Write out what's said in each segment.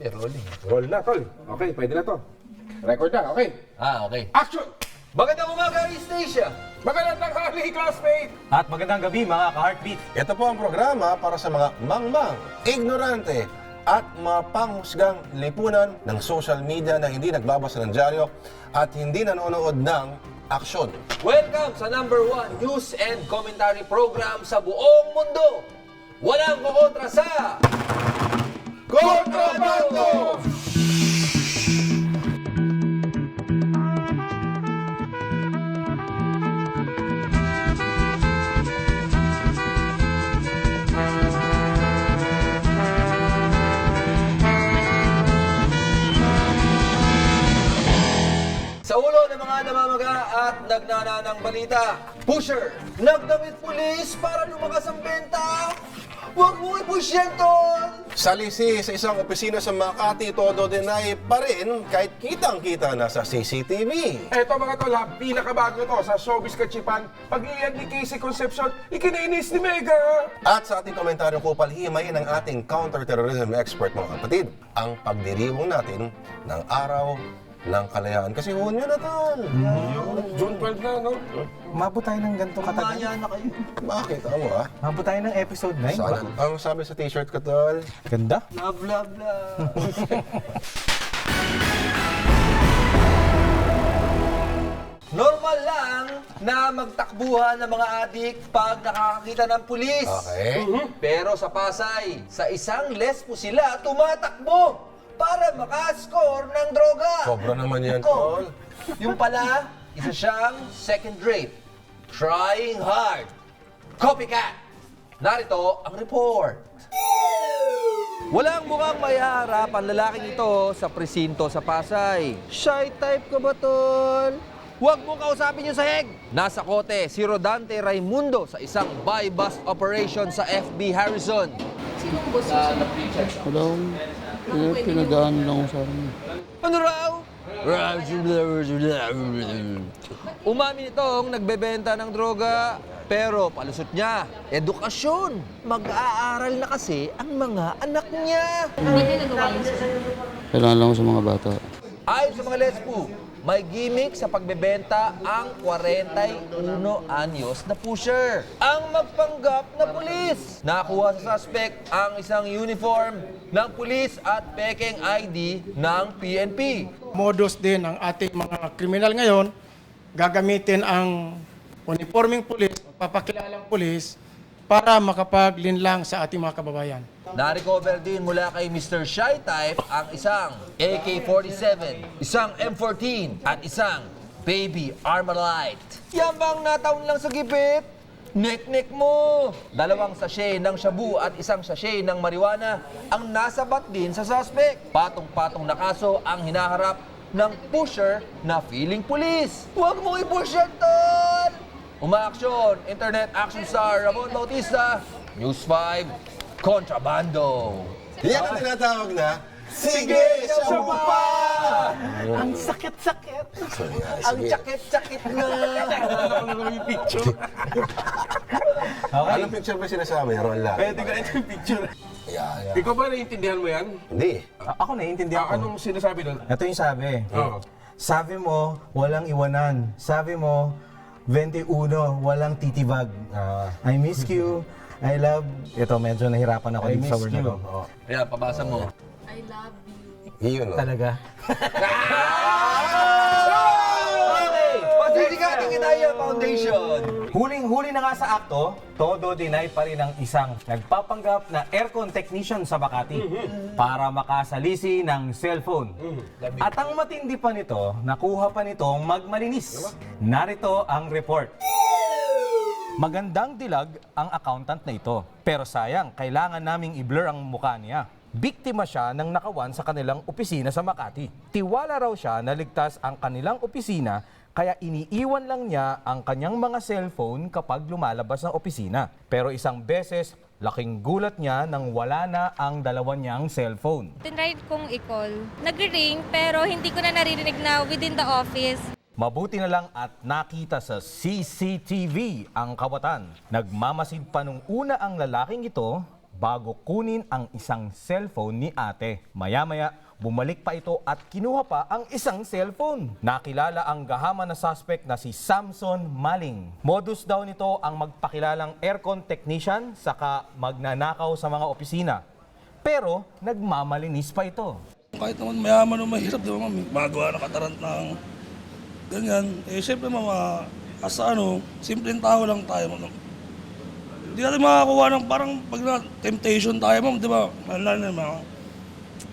Eh, rolling. Roll na, tol. Okay, pwede na to. Record na, okay. Ah, okay. Action! Magandang umaga, East Asia! Magandang tanghali, classmate! At magandang gabi mga ka-heartbeat. Ito po ang programa para sa mga mangmang, ignorante, at mapanghusgang lipunan ng social media na hindi nagbabasa ng dyaryo at hindi nanonood ng aksyon. Welcome sa number one news and commentary program sa buong mundo! Walang kukontra sa... Kontrabando! Sa ulo ng mga namamaga at nagnananang balita, pusher, nagdamit pulis para lumakas ang benta. Huwag mo i-push! Salisi sa isang opisina sa Makati, todo deny pa rin kahit kitang-kita na sa CCTV. Eto mga tol, ha, pinakabago to sa showbiz kachipan. pag iyan ni Casey Concepcion, ikinainis ni Mega. At sa ating komentaryong kupal, himayin ng ating counterterrorism expert mga kapatid, ang pagdiriwang natin ng araw ng kalayaan. Kasi hunyo na tol. June 12 na, no? Mabot tayo ng ganito katagal. Maya na kayo. Bakit? Ano ah? Mabot tayo ng episode 9. Saan? Ang sabi sa t-shirt ko tol, Ganda. Love, love, love. Normal lang na magtakbuhan ng mga adik pag nakakakita ng pulis. Okay. Pero sa Pasay, sa isang lespo sila tumatakbo para makascore ng droga. sobra naman yan tol. Yung pala, isa siyang second rate. Trying hard. Copycat. Narito ang report. Walang mukhang may haharap ang lalaking ito sa presinto sa Pasay. Shy type ka ba, tol? Huwag mong kausapin yung sahig! Nasa kote si Rodante Raimundo sa isang buy-bust operation sa FB Harrison. Sinong boss mo? Wala akong pina- pinadaan lang sa akin. Ano raw? Umamin itong nagbebenta ng droga, pero palusot niya, edukasyon. Mag-aaral na kasi ang mga anak niya. Yun sa'yo? Kailangan lang sa mga bata. Ayon sa mga lespo, may gimmick sa pagbebenta ang 41 anyos na pusher. Ang magpanggap na pulis. Nakuha sa suspect ang isang uniform ng pulis at pekeng ID ng PNP. modus din ng ating mga kriminal ngayon, gagamitin ang uniforming pulis, papakilalang pulis, para makapaglinlang sa ating mga kababayan. Na-recover din mula kay Mr. Shy Type ang isang AK-47, isang M14 at isang Baby Armalite. Yan bang nataon lang sa gipit? Nek-nek mo! Dalawang sachet ng shabu at isang sachet ng marijuana ang nasabat din sa suspect. Patong-patong na kaso ang hinaharap ng pusher na feeling police. Huwag mong i-push yan, tol! Umaaksyon, Internet Action Star Ramon Bautista, News 5, Kontrabando. Yan ang tinatawag na, Sige, siya pa! Ang sakit-sakit! Yeah, Ang sakit-sakit na! Okay. Anong picture ba sinasabi? Roll lang. Pwede ka ito yung picture. Yan. Ikaw ba naiintindihan mo yan? Hindi. A- ako naiintindihan Ah, ko. anong sinasabi doon? Ito yung sabi. Oo. Sabi mo, walang iwanan. Sabi mo, 21, walang titibag. Ah, I miss you. I love... Ito, medyo nahirapan ako I dito sa miss word na you. to. Oh, Ayan, pabasa mo. I love you. yun, oh. Talaga? Okay! Pasisikating Inaya Foundation! Huling-huli na nga sa akto, todo deny pa rin ang isang nagpapanggap na aircon technician sa Makati para makasalisi ng cellphone. At ang matindi pa nito, nakuha pa nitong magmalinis. Narito ang report. Magandang dilag ang accountant na ito. Pero sayang, kailangan naming i-blur ang mukha niya. Biktima siya ng nakawan sa kanilang opisina sa Makati. Tiwala raw siya na ligtas ang kanilang opisina kaya iniiwan lang niya ang kanyang mga cellphone kapag lumalabas ng opisina. Pero isang beses, laking gulat niya nang wala na ang dalawa niyang cellphone. Tinry kong i-call. Nag-ring pero hindi ko na naririnig na within the office. Mabuti na lang at nakita sa CCTV ang kawatan. Nagmamasid pa nung una ang lalaking ito bago kunin ang isang cellphone ni ate. Maya-maya, bumalik pa ito at kinuha pa ang isang cellphone. Nakilala ang gahaman na suspect na si Samson Maling. Modus daw nito ang magpakilalang aircon technician saka magnanakaw sa mga opisina. Pero nagmamalinis pa ito. Kahit naman mayaman o mahirap, di ba? Magawa katarant ng ganyan. Eh, syempre mama, asa ano, simpleng tao lang tayo, ma'am. Hindi natin makakuha ng parang pag na temptation tayo, ma'am, di ba? Lalo na mga,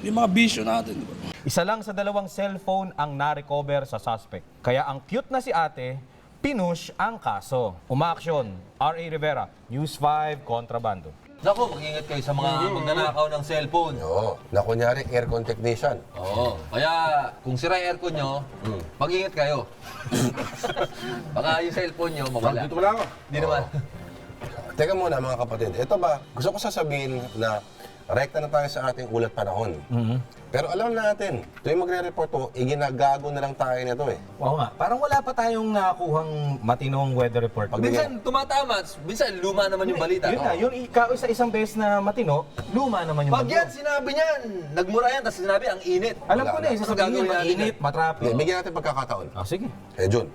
yung mga bisyo natin, di ba? Isa lang sa dalawang cellphone ang na-recover sa suspect. Kaya ang cute na si ate, pinush ang kaso. Umaaksyon, R.A. Rivera, News 5, Kontrabando. Naku, mag-ingat kayo sa mga magnanakaw ng cellphone. Oo, na kunyari aircon technician. Oo. Kaya kung sira yung aircon nyo, mag-ingat kayo. Baka yung cellphone nyo mawala. Dito wala ako. Hindi naman. Teka muna mga kapatid, ito ba, gusto ko sasabihin na rekta na tayo sa ating ulat panahon. Pero alam natin, tuwing magre-report to, iginagago na lang tayo nito eh. Oo nga, parang wala pa tayong nakuhang matinong weather report. Minsan tumatama, minsan luma naman yung balita. Yun nga, yun ikaw sa isang beses na matino, luma naman yung Pag bagyo. yan, sinabi niyan, nagmura yan, tapos sinabi, ang init. Alam Wala ko na eh, na. sasabihin Ano niya, gagawin natin mainit, matrapik. Okay, bigyan natin pagkakataon. Ah, sige. Eh, Jun.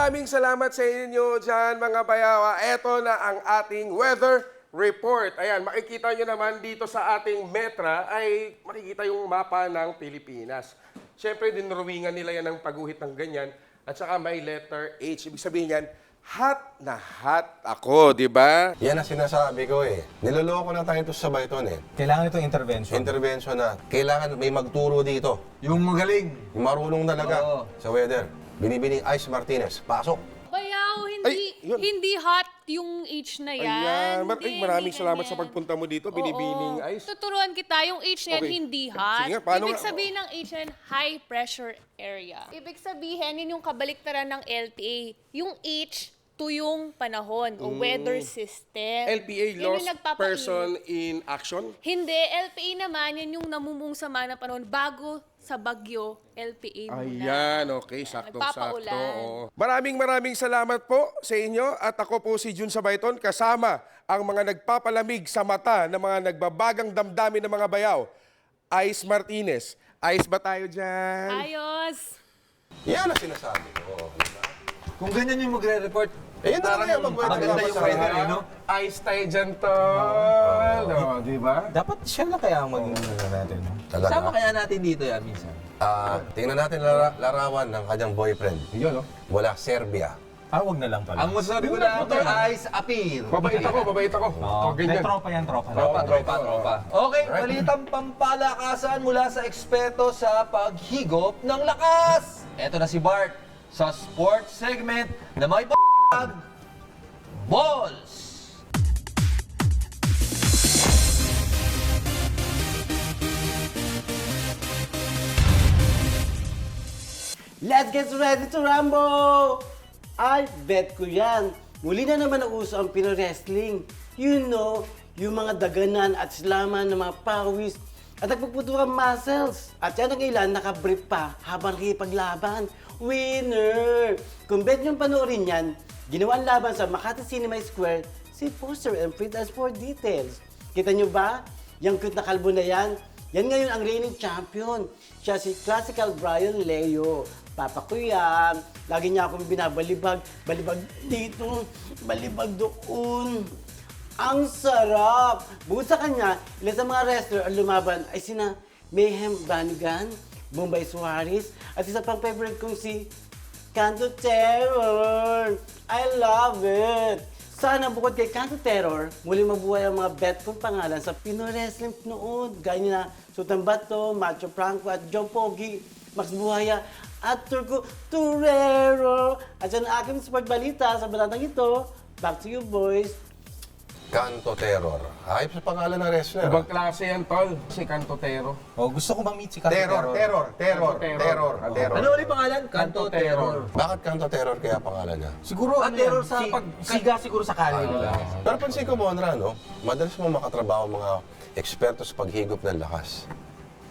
Maraming salamat sa inyo dyan, mga bayawa. Ito na ang ating weather report. Ayan, makikita nyo naman dito sa ating metra ay makikita yung mapa ng Pilipinas. Siyempre, dinrawingan nila yan ng paguhit ng ganyan. At saka may letter H. Ibig sabihin yan, hot na hot ako, di ba? Yan ang sinasabi ko eh. Niloloko na tayo ito sa Bayton eh. Kailangan itong intervention. Intervention na. Kailangan may magturo dito. Yung magaling. Yung marunong talaga Oo. sa weather. Binibining Ice Martinez. Pasok. Bayaw, hindi, Ay, yun. hindi hot yung H na yan. Ayan. Mar- Hindi, ay, maraming hindi salamat sa ganyan. pagpunta mo dito. Oo. Binibining Ice. Tuturuan kita, yung H na yan Okay. hindi hot. Sige nga, paano Ibig nga? sabihin ng H na yan, high pressure area. Ibig sabihin, yun yung kabaliktaran ng LTA. Yung H, tuyong panahon o weather system. LPA, yung Lost nagpapainit. Person in Action. Hindi, LPA naman, yan yung namumung sama ng panahon bago sa bagyo, LPA muna. Ayan, okay, saktong-sakto. Nagpapaulan. oo. Maraming maraming salamat po sa inyo at ako po si Jun Sabayton kasama ang mga nagpapalamig sa mata ng mga nagbabagang damdamin ng mga bayaw. Ice Martinez. Ice ba tayo dyan? Ayos! Yan ang sinasabi ko. Kung ganyan yung magre-report, Eh, yun na lang yan, mag-weather maganda yung sa weather, no? Ice tayo dyan, tol. Oh, di ba? Dapat siya na kaya ang maging ano natin. Sama Talaga. kaya natin dito yan minsan. Ah, tingnan natin lara- larawan ng kanyang boyfriend. Yun, no? Wala Serbia. Ah, wag na lang pala. Ang masasabi ko lang, Ice Appear. Babait ako, babait ako. Oo. Oh, Hindi, ganyan. tropa yan, tropa. Tropa, Oo, tropa, oo. tropa. Okay, balitang pampalakasan mula sa eksperto sa paghigop ng lakas. Eto na si Bart sa sports segment na may balls. Let's get ready to rumble! Ay, bet ko yan. Muli na naman ang uso ang Pinoy Wrestling. You know, yung mga daganan at silaman ng mga pawis at nagpuputurang muscles. At yan ang ilan nakabrief pa habang nakipaglaban. Winner! Kung bet niyong panoorin yan, ginawa ang laban sa Makati Cinema Square si Poster and print as for details. Kita niyo ba? Yung cute na kalbo na yan, yan ngayon ang reigning champion. Siya si Classical Brian Leo. Papa ko. Lagi niya akong binabalibag. Balibag dito, balibag doon. Ang sarap! Bukod sa kanya, ilan sa mga wrestler ang lumaban ay sina Mayhem Banigan, Bombay Suarez, at isa pang favorite kong si Canto Terror. I love it! Sana bukod kay Canto Terror, muli mabuhay ang mga bet kong pangalan sa Pinoy Wrestling noon. Gaya na Sultan Bato, Macho Franco at John Pogi, Max Buhaya at Turco Torero. At yan ang aking sport balita sa balatang ito. Back to you boys. Canto Terror. Ayop sa pangalan ng wrestler. Ibang klase yan, tol. Si Cantotero. Oh, gusto ko ma-meet si Canto Terror, terror, terror, Terror. terror, terror. Ano ulit pangalan? Kanto Terror. Bakit Canto Terror kaya pangalan niya? Siguro Ah, ano terror sa si- pag- siga siguro sa kalye nila. Pero pansin ko, Monra, no? Madalas mo makatrabaho ang mga eksperto sa paghigop ng lakas.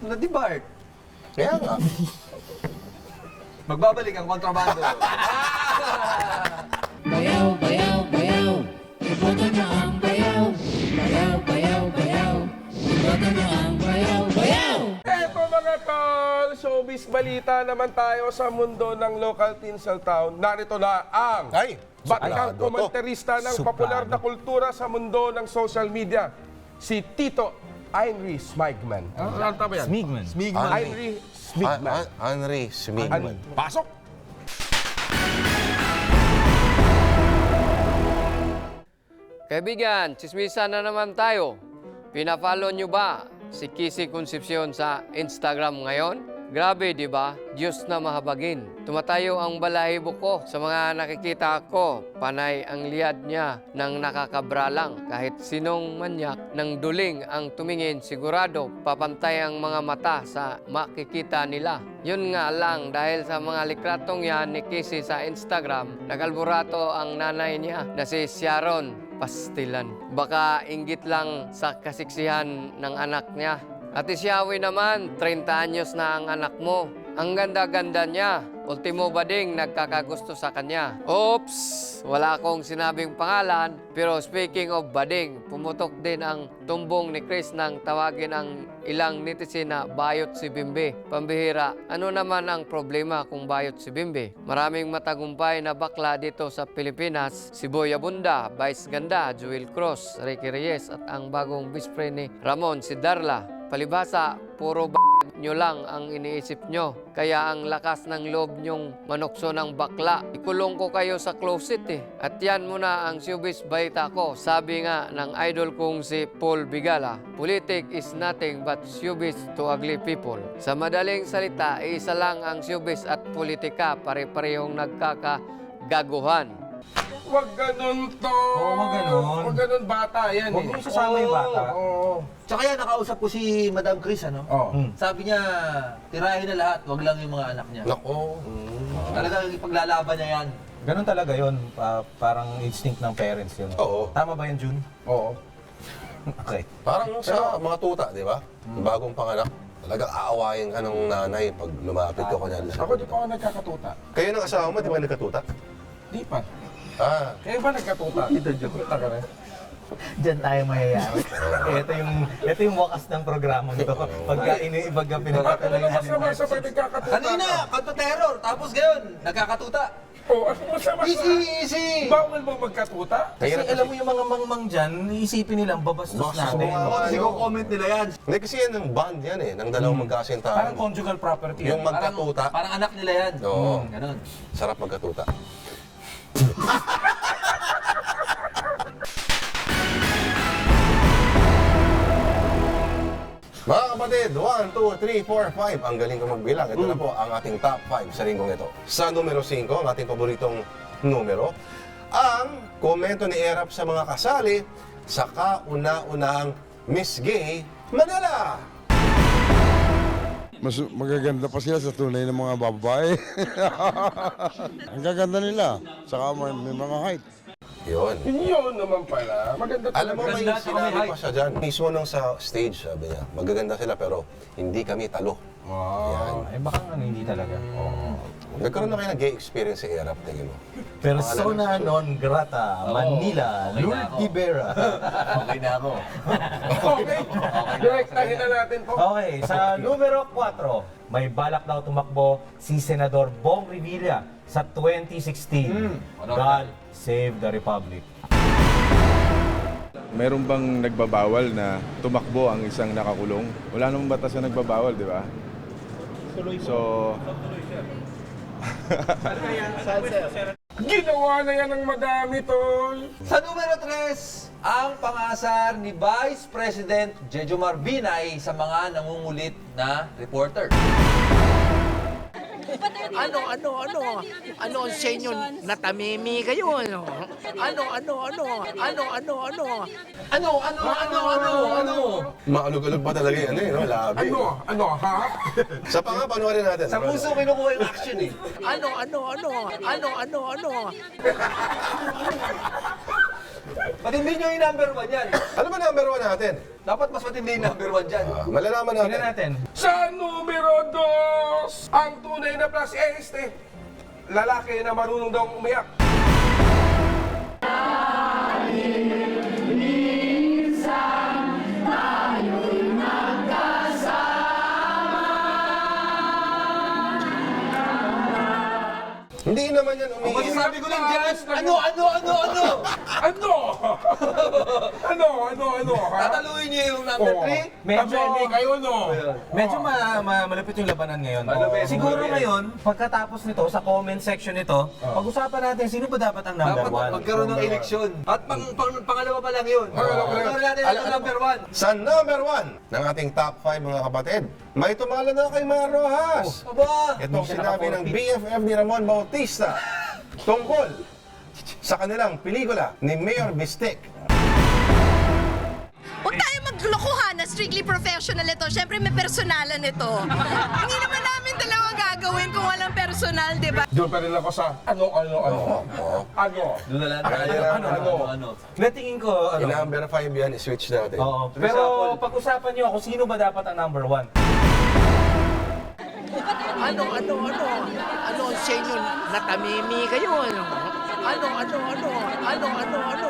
Na di Bart. Kaya nga. Magbabalik ang kontrabando. Bayaw, bayaw, bayaw, iboto nyo ang ang bayaw, bayaw! Eto mga tol, showbiz balita naman tayo sa mundo ng local tinsel town. Narito na ang Ay, to. komentarista ng Suplado. popular na kultura sa mundo ng social media, si Tito Heinrich Smigman. Ano ano tama yan? Smigman. Smigman. Heinrich Smigman. An- An- Henry Smigman. An- Pasok! Kaibigan, chismisan na naman tayo. Pina-follow nyo ba si Kisi Concepcion sa Instagram ngayon? Grabe, di ba? Diyos na mahabagin. Tumatayo ang balahibo ko sa mga nakikita ko. Panay ang liad niya ng nakakabralang. Kahit sinong manyak ng duling ang tumingin, sigurado papantay ang mga mata sa makikita nila. Yun nga lang, dahil sa mga likratong yan ni Kisi sa Instagram, nagalburato ang nanay niya na si Sharon pastilan. Baka inggit lang sa kasiksihan ng anak niya. Ate Siawi naman, 30 anyos na ang anak mo. Ang ganda-ganda niya. Ultimo bading nagkakagusto sa kanya. Oops! Wala akong sinabing pangalan. Pero speaking of bading, pumutok din ang tumbong ni Chris nang tawagin ang ilang netizen na bayot si Bimbe. Pambihira, ano naman ang problema kung bayot si Bimbe? Maraming matagumpay na bakla dito sa Pilipinas. Si Boy Abunda, Vice Ganda, Joel Cruz, Ricky Reyes at ang bagong friend ni Ramon, si Darla. Palibhasa, puro b- nyo lang ang iniisip nyo. Kaya ang lakas ng loob nyong manukso ng bakla. Ikulong ko kayo sa closet eh. At yan muna ang showbiz balita ko. Sabi nga ng idol kong si Paul Bigala, Politic is nothing but showbiz to ugly people. Sa madaling salita, isa lang ang showbiz at politika. Pare-parehong nagkakagaguhan. Huwag ganun to! Oo, wag ganun. Huwag ganun bata, yan Huwag eh. mo isasama yung bata. Oo. Tsaka yan, nakausap ko si Madam Chris, ano? Oo. Sabi niya, tirahin na lahat, wag lang yung mga anak niya. Nako. Talagang ipaglalaban niya yan. Ganun talaga yon parang instinct ng parents yun. Oo. Tama ba yun, Jun? Oo. Okay. Parang sa mga tuta, di ba? Bagong panganak. Talagang aawayin ka ng nanay pag lumapit ka kunyari. Ako di pa ako nagkakatuta. Kayo ng asawa mo, di ba nagkatuta? Di pa. Ah, Kayo ba nagkatuta? Ito, Tuta ka rin. Diyan tayo mayayari. ito yung ito yung wakas ng programa nito. Pagka ini pagka pinapatuloy ano natin. masama sa pwede nagkakatuta? Kanina, kanto terror, tapos ngayon, nagkakatuta. Oo, ano masama sa... Easy, easy! Bawal ba magkatuta? Kasi alam mo yung mga mangmang dyan, iisipin nilang babastos Bastos natin. mga- Kasi kung comment nila yan. hindi kasi yan ng band yan eh, ng dalawang Parang magkasintahan. conjugal property. Yung yan. magkatuta, Parang anak nila yan. Oo. Hmm, ganun. sarap magkatuta. Mga kapatid, 1, 2, 3, 4, 5. Ang galing ko magbilang. Ito na po ang ating top 5 sa linggong ito. Sa numero 5, ang ating paboritong numero, ang komento ni Erap sa mga kasali sa kauna-unahang Miss Gay Manila. Mas magaganda pa sila sa tunay ng mga babae. Ang gaganda nila. Saka may, may mga height. Yun. Yun naman pala. Maganda Alam mo, may Ganda, sinabi pa siya dyan. Mismo nung sa stage, sabi niya, magaganda sila pero hindi kami talo. Yan. Ay baka ano, hindi talaga. Nagkaroon na kayo ng gay experience sa Erap, tingin mo. Persona non grata, Manila, okay na Lourdes ako. Okay na ako. Okay. Direktahin na natin po. Okay, sa numero 4, may balak daw tumakbo si Senador Bong Revilla sa 2016. God save the Republic. Meron bang nagbabawal na tumakbo ang isang nakakulong? Wala namang batas na nagbabawal, di ba? So, Ginawa na yan ng madami, tol. Sa numero 3, ang pangasar ni Vice President Jejomar Binay sa mga nangungulit na reporter. Ano, ano, ano? Ano ang sa inyo? Natamimi kayo, ano? Ano, ano, ano? Ano, ano, ano? Ano, ano, ano, ano, ano? Maalog-alog pa talaga yan eh, no? Labi. Ano? Ano, ha? Sa panga, panoorin natin. Sa puso kinukuha yung action eh. Ano, ano, ano? Ano, ano, ano? Matindi nyo yung number one yan. Ano ba number one natin? Dapat mas matindi yung number one dyan. Ah, malalaman natin. Tingnan natin. Sa numero dos, ang tunay na plus este. lalaki na marunong daw umiyak. Hindi naman yan umiiyak. Sabi ko lang dyan, ano, ano, ano, ano? Ano? ano, ano, ano? ha? Tataluin niyo yung number Oo. 3? Medyo, Tabi kayo, no? medyo ma- ma- malapit yung labanan ngayon. Malapit. Siguro ngayon, pagkatapos nito, sa comment section nito, pag-usapan natin sino ba dapat ang number Dapat one. magkaroon ng eleksyon. At pang, pang, pangalawa pa lang yun. Pangalawa pa lang. Pangalawa natin Ala- ang number 1. Sa number one ng ating top 5 mga kapatid, may tumala na kay Maya Rojas. Aba! Itong sinabi ng BFF ni Ramon Bautista tungkol sa kanilang pelikula ni Mayor Bistek. Strictly professional ito. Siyempre may personalan ito. Hindi naman namin dalawa gagawin kung walang personal, di ba? Doon pa rin ako sa ano, ano, ano. Ano? Doon na lang Ano, tayo. ano, Ano, ano? Natingin ko, ano, number 5 yan, switch natin. Oo. Pero pag-usapan nyo ako, sino ba dapat ang number one? Ano, ano, ano? Ano sa inyo? Natamimi kayo, ano? Ano, ano, ano? Ano, ano, ano?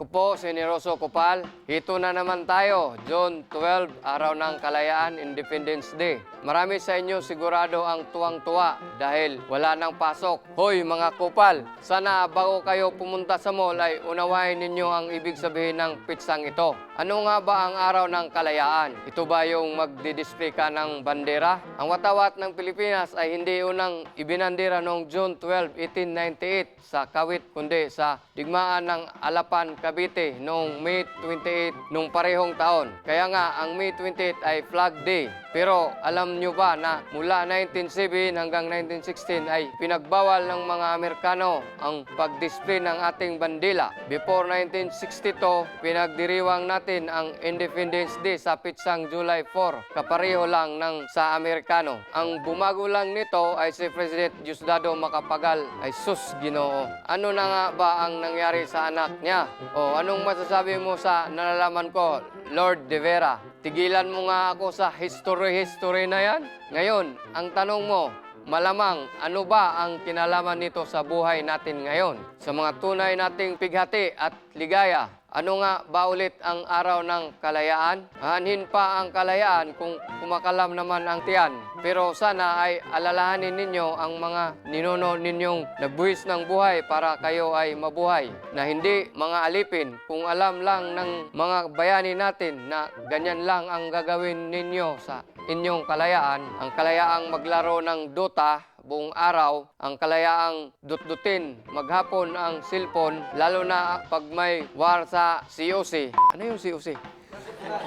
Ako po, si Neroso Kupal. Hito na naman tayo, June 12, araw ng Kalayaan, Independence Day. Marami sa inyo sigurado ang tuwang-tuwa dahil wala nang pasok. Hoy mga kupal, sana bago kayo pumunta sa mall ay unawain ninyo ang ibig sabihin ng pitsang ito. Ano nga ba ang araw ng kalayaan? Ito ba yung magdidisplay ka ng bandera? Ang watawat ng Pilipinas ay hindi unang ibinandera noong June 12, 1898 sa Kawit kundi sa digmaan ng Alapan, Cavite noong May 28 nung parehong taon. Kaya nga ang May 28 ay Flag Day. Pero alam nyo ba na mula 1907 hanggang 1916 ay pinagbawal ng mga Amerikano ang pag-display ng ating bandila. Before 1962, pinagdiriwang natin ang Independence Day sa pitsang July 4, kapareho lang ng sa Amerikano. Ang bumago lang nito ay si President Diosdado Macapagal ay sus ginoo. Ano na nga ba ang nangyari sa anak niya? O anong masasabi mo sa nalalaman ko, Lord De Vera? Tigilan mo nga ako sa history-history na yan. Ngayon, ang tanong mo, malamang ano ba ang kinalaman nito sa buhay natin ngayon? Sa mga tunay nating pighati at ligaya, ano nga ba ulit ang araw ng kalayaan? Hanhin pa ang kalayaan kung kumakalam naman ang tiyan. Pero sana ay alalahanin ninyo ang mga ninuno ninyong nagbuhis ng buhay para kayo ay mabuhay. Na hindi mga alipin kung alam lang ng mga bayani natin na ganyan lang ang gagawin ninyo sa inyong kalayaan. Ang kalayaang maglaro ng Dota buong araw, ang kalayaang dutdutin maghapon ang cellphone, lalo na pag may war sa COC. Ano yung COC?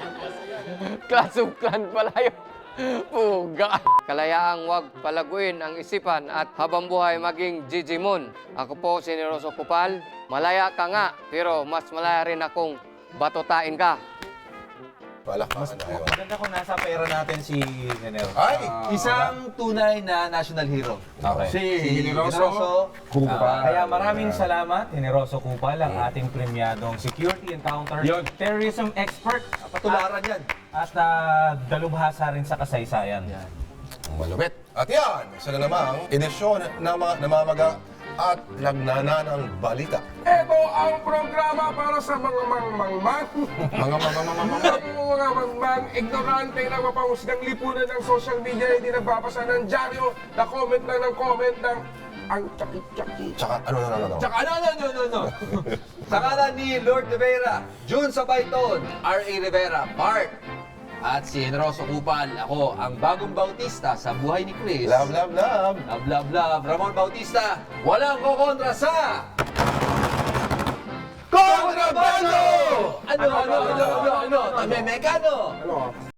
Class of Clan pala yun. Puga. Kalayaang wag palaguin ang isipan at habang buhay maging Gigimon. Ako po si Neroso Kupal. Malaya ka nga, pero mas malaya rin akong batotain ka. Palakpakan tayo. Maganda kung nasa pera natin si Nenel. Ay! Isang tunay na national hero. Okay. Si Generoso Kupal. Kaya maraming salamat, Generoso Kupal, ang ating premiadong security and counter Yun. terrorism expert. Patularan yan. At uh, dalubhasa rin sa kasaysayan. Malupit. At yan, isa na namang edisyon ng mga namamaga at lagnana ng balita. Ito ang programa para sa mga mangmangmang. Mga mga mga mga Ang mga mangmang, ignorante na mapahusgang lipunan ng social media, hindi nagbabasa ng dyaryo, na comment lang ng comment ng ang tsaki-tsaki. Tsaka ano na ano, ano. Tsaka ano, ano, ano, ano. Sa ngalan ni Lord Rivera, June Sabayton, R.A. Rivera, Bart, at si Enroso Kupal, ako ang bagong Bautista sa buhay ni Chris. Love, love, love. Love, love, love. Ramon Bautista, walang kokontra sa... Kontrabando! Ano, ano, ano, ano, ano? Tamemekano! Ano?